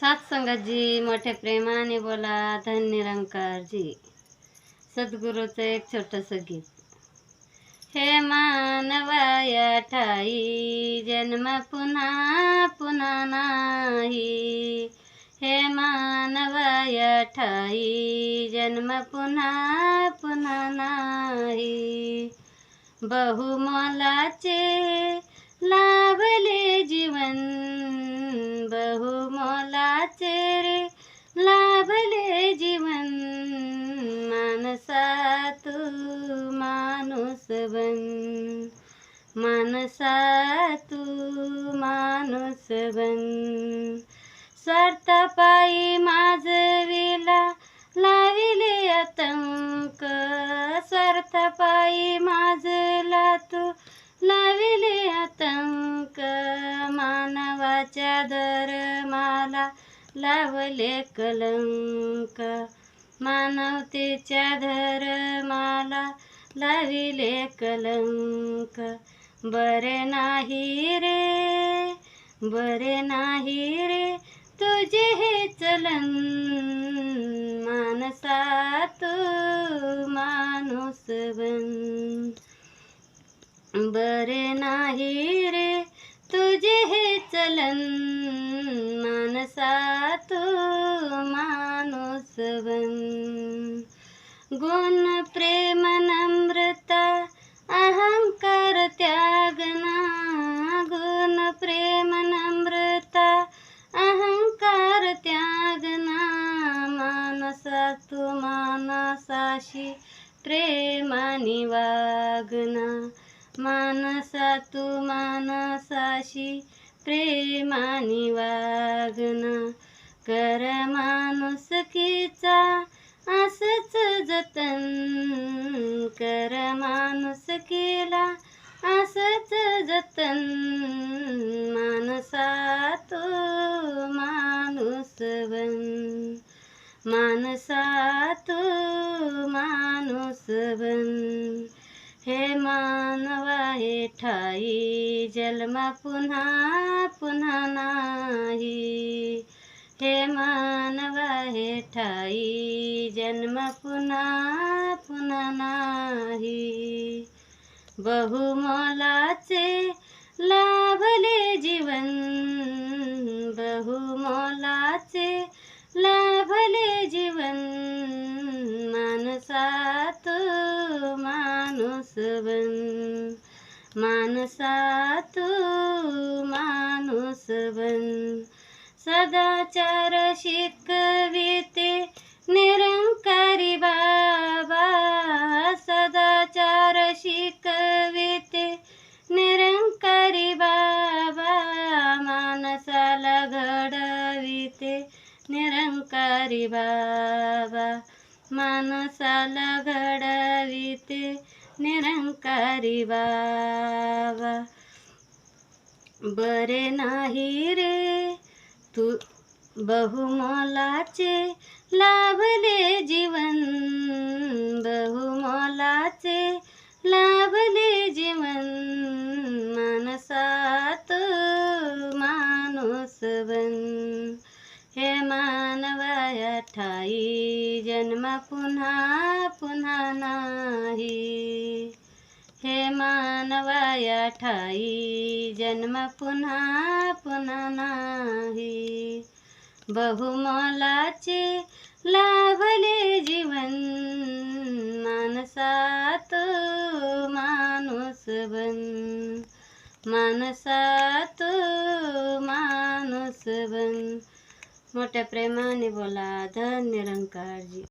सत्संगातजी मोठ्या प्रेमाने बोला धन निरंकारजी सद्गुरूचं एक छोटंसं गीत. हे मानवाया ठाई जन्म पुन्हा पुन्हा नाही. हे मानवाया ठाई जन्म पुन्हा पुन्हा नाही. बहुमोलाचे लाभले जीवन बहुमोलाचे रे लाभले जीवन. मानसा तू माणूस बन. मानसा तू माणूस बन. स्वार्थपायी माझविला मानवाच्या धर्माला लावले कलंक. मानवतेच्या धर्माला लाविले कलंक. बरे नाही रे बरे नाही रे तुझे हे चलन. मानसा तू माणूस बन. बरे नाही रे चलन मानसा तू माणूस बन गुण प्रेम नम्रता अहंकार त्यागना गुण प्रेम नम्रता अहंकार त्यागना मानसा तू मानसाशी प्रेमाने वागना मानसा तू मानसाशी प्रेमाने वागणं. कर माणुसकीचा असंच जतन. कर माणुसकीला असंच जतन. माणसा तो माणूस बन. माणसा तो माणूस बन. हे मानवा हे ठाई जन्म पुन्हा पुन्हा नाही. हे मानवा हे ठाई जन्म पुन्हा पुन्हा नाही. बहुमोलाचे लाभ मानसा तू माणूस बन मानसा तू माणूस बन सदाचार शिकविते निरंकारी बाबा. सदाचार शिकविते निरंकारी बाबा. मानसाला घडविते निरंकारी बाबा. मानसाला घडविते निरंकारी बाबा बरे नाही रे तू बहुमोलाचे लाभले जीवन. बहुमोलाचे लाभले जीवन. मानसात माणूस बन मानवाया ठाई जन्म पुन्हा पुन्हा नाही. हे मानवाया ठाई जन्म पुन्हा पुन्हा नाही. बहुमोलाचे लाभले जीवन मानसात माणूस बन. मानसात माणूस बन. मोठ्या प्रेमाने बोला. धन निरंकारजी